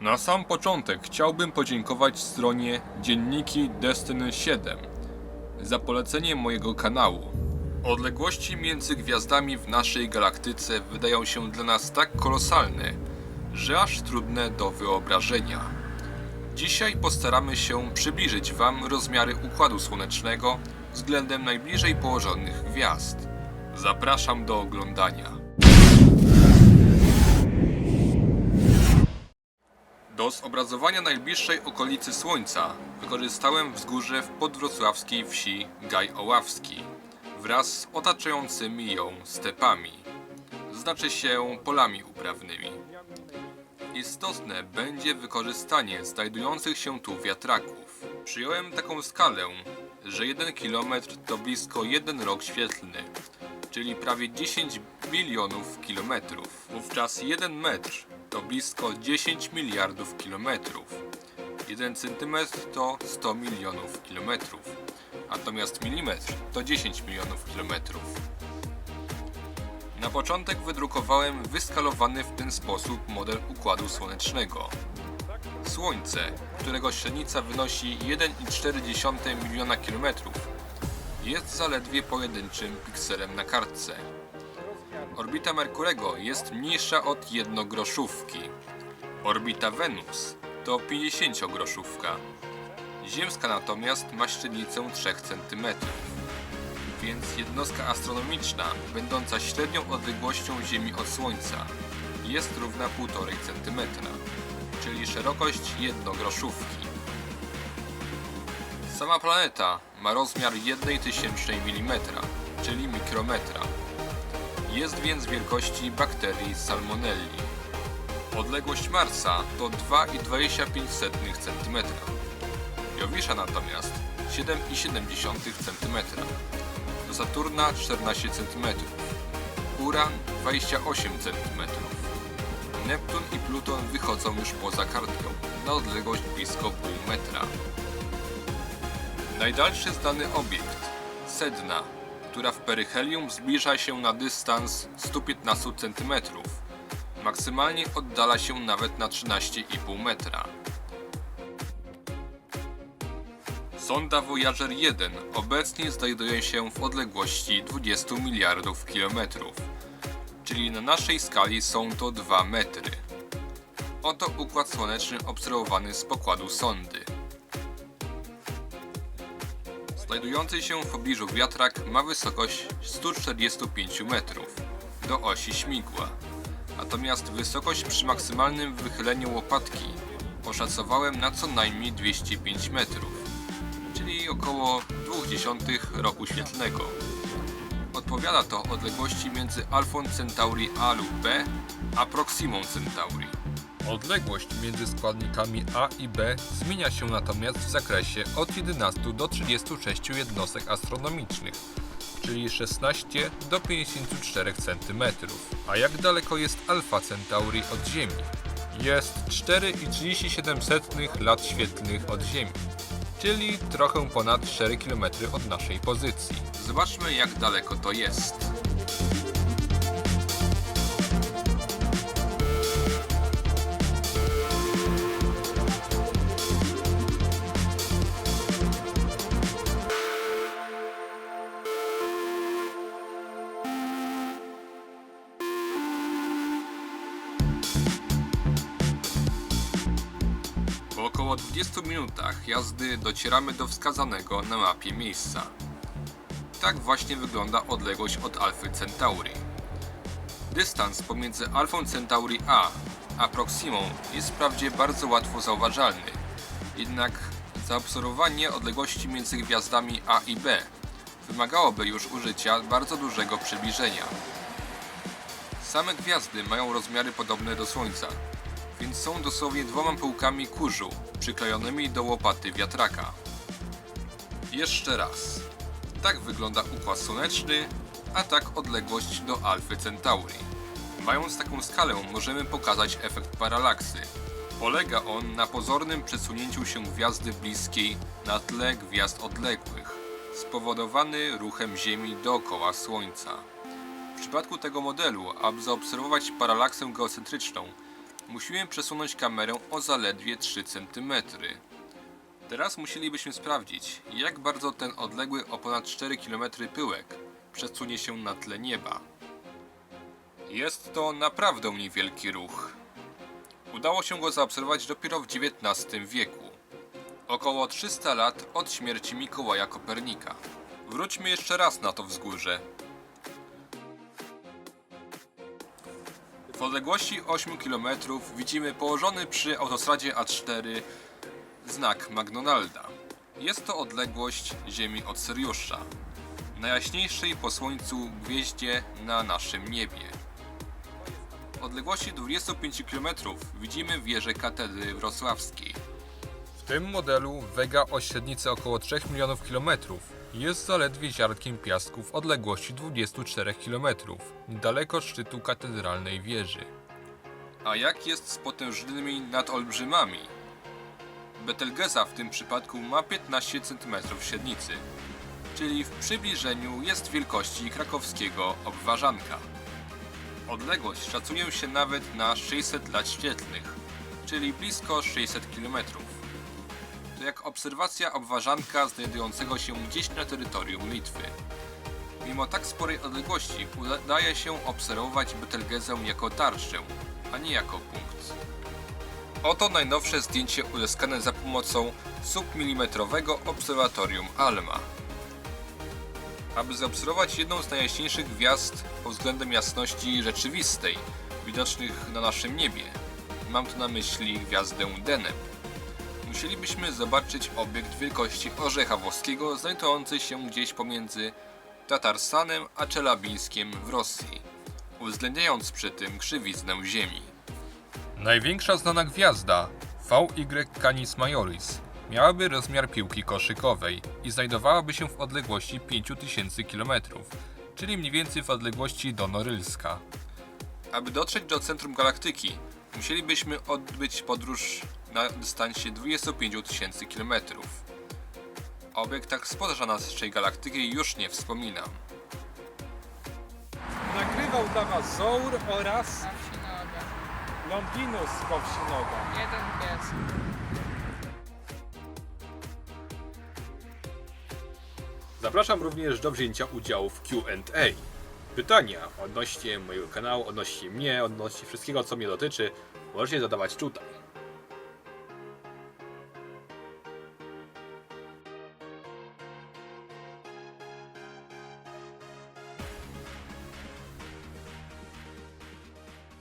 Na sam początek chciałbym podziękować stronie Dzienniki Destiny 7 za polecenie mojego kanału. Odległości między gwiazdami w naszej galaktyce wydają się dla nas tak kolosalne, że aż trudne do wyobrażenia. Dzisiaj postaramy się przybliżyć Wam rozmiary Układu Słonecznego względem najbliżej położonych gwiazd. Zapraszam do oglądania. Do zobrazowania najbliższej okolicy Słońca wykorzystałem wzgórze w podwrocławskiej wsi Gaj Oławski wraz z otaczającymi ją stepami, znaczy się polami uprawnymi. Istotne będzie wykorzystanie znajdujących się tu wiatraków. Przyjąłem taką skalę, że 1 km to blisko 1 rok świetlny, czyli prawie 10 bilionów kilometrów. Wówczas 1 metr to blisko 10 miliardów kilometrów. 1 centymetr to 100 milionów kilometrów, natomiast milimetr to 10 milionów kilometrów. Na początek wydrukowałem wyskalowany w ten sposób model Układu Słonecznego. Słońce, którego średnica wynosi 1,4 miliona kilometrów, jest zaledwie pojedynczym pikselem na kartce. Orbita Merkurego jest mniejsza od jednogroszówki. Orbita Wenus to 50-groszówka. Ziemska natomiast ma średnicę 3 cm. Więc jednostka astronomiczna, będąca średnią odległością Ziemi od Słońca, jest równa 1,5 cm, czyli szerokość jednogroszówki. Sama planeta ma rozmiar 1 tysięcznej mm, czyli mikrometra. Jest więc wielkości bakterii Salmonelli. Odległość Marsa to 2,25 cm. Jowisza natomiast 7,7 cm. Do Saturna 14 cm. Uran 28 cm. Neptun i Pluton wychodzą już poza kartkę na odległość blisko pół metra. Najdalszy znany obiekt Sedna, która w peryhelium zbliża się na dystans 115 cm. Maksymalnie oddala się nawet na 13,5 metra. Sonda Voyager 1 obecnie znajduje się w odległości 20 miliardów kilometrów, czyli na naszej skali są to 2 metry. Oto układ słoneczny obserwowany z pokładu sondy. Znajdujący się w pobliżu wiatrak ma wysokość 145 metrów do osi śmigła. Natomiast wysokość przy maksymalnym wychyleniu łopatki oszacowałem na co najmniej 205 metrów, czyli około 0,2 roku świetlnego. Odpowiada to odległości między Alfą Centauri A lub B a Proximą Centauri. Odległość między składnikami A i B zmienia się natomiast w zakresie od 11 do 36 jednostek astronomicznych, czyli 16 do 54 cm. A jak daleko jest Alfa Centauri od Ziemi? Jest 4,37 lat świetlnych od Ziemi, czyli trochę ponad 4 km od naszej pozycji. Zobaczmy jak daleko to jest. Około 20 minutach jazdy docieramy do wskazanego na mapie miejsca. Tak właśnie wygląda odległość od Alfy Centauri. Dystans pomiędzy Alfą Centauri A a Proximą jest wprawdzie bardzo łatwo zauważalny, jednak zaobserwowanie odległości między gwiazdami A i B wymagałoby już użycia bardzo dużego przybliżenia. Same gwiazdy mają rozmiary podobne do Słońca, więc są dosłownie dwoma półkami kurzu przyklejonymi do łopaty wiatraka. Jeszcze raz. Tak wygląda układ słoneczny, a tak odległość do Alfy Centauri. Mając taką skalę możemy pokazać efekt paralaksy. Polega on na pozornym przesunięciu się gwiazdy bliskiej na tle gwiazd odległych, spowodowany ruchem Ziemi dookoła Słońca. W przypadku tego modelu, aby zaobserwować paralaksę geocentryczną, musimy przesunąć kamerę o zaledwie 3 cm. Teraz musielibyśmy sprawdzić, jak bardzo ten odległy o ponad 4 km pyłek przesunie się na tle nieba. Jest to naprawdę niewielki ruch. Udało się go zaobserwować dopiero w XIX wieku. Około 300 lat od śmierci Mikołaja Kopernika. Wróćmy jeszcze raz na to wzgórze. W odległości 8 km widzimy położony przy autostradzie A4 znak McDonalda. Jest to odległość Ziemi od Syriusza, najjaśniejszej po słońcu gwieździe na naszym niebie. W odległości 25 km widzimy wieżę katedry wrocławskiej. Tym modelu Vega o średnicy około 3 milionów kilometrów jest zaledwie ziarnkiem piasku w odległości 24 km, daleko od szczytu katedralnej wieży. A jak jest z potężnymi nadolbrzymami? Betelgeza w tym przypadku ma 15 cm średnicy, czyli w przybliżeniu jest wielkości krakowskiego obwarzanka. Odległość szacuje się nawet na 600 lat świetlnych, czyli blisko 600 km. To jak obserwacja obwarzanka znajdującego się gdzieś na terytorium Litwy. Mimo tak sporej odległości udaje się obserwować Betelgezę jako tarczę, a nie jako punkt. Oto najnowsze zdjęcie uzyskane za pomocą submilimetrowego obserwatorium ALMA. Aby zaobserwować jedną z najjaśniejszych gwiazd pod względem jasności rzeczywistej, widocznych na naszym niebie, mam tu na myśli gwiazdę Deneb, musielibyśmy zobaczyć obiekt wielkości orzecha włoskiego znajdujący się gdzieś pomiędzy Tatarstanem a Czelabińskiem w Rosji, uwzględniając przy tym krzywiznę Ziemi. Największa znana gwiazda, VY Canis Majoris, miałaby rozmiar piłki koszykowej i znajdowałaby się w odległości 5000 km, czyli mniej więcej w odległości do Norylska. Aby dotrzeć do centrum galaktyki, musielibyśmy odbyć podróż na dystansie 25 tysięcy km. O obiektach spoza naszej galaktyki już nie wspominam. Nagrywał dla Was Zour oraz. Longinus Kowsinoga. Jeden pies. Zapraszam również do wzięcia udziału w Q&A. Pytania odnośnie mojego kanału, odnośnie mnie, odnośnie wszystkiego co mnie dotyczy, możecie zadawać tutaj.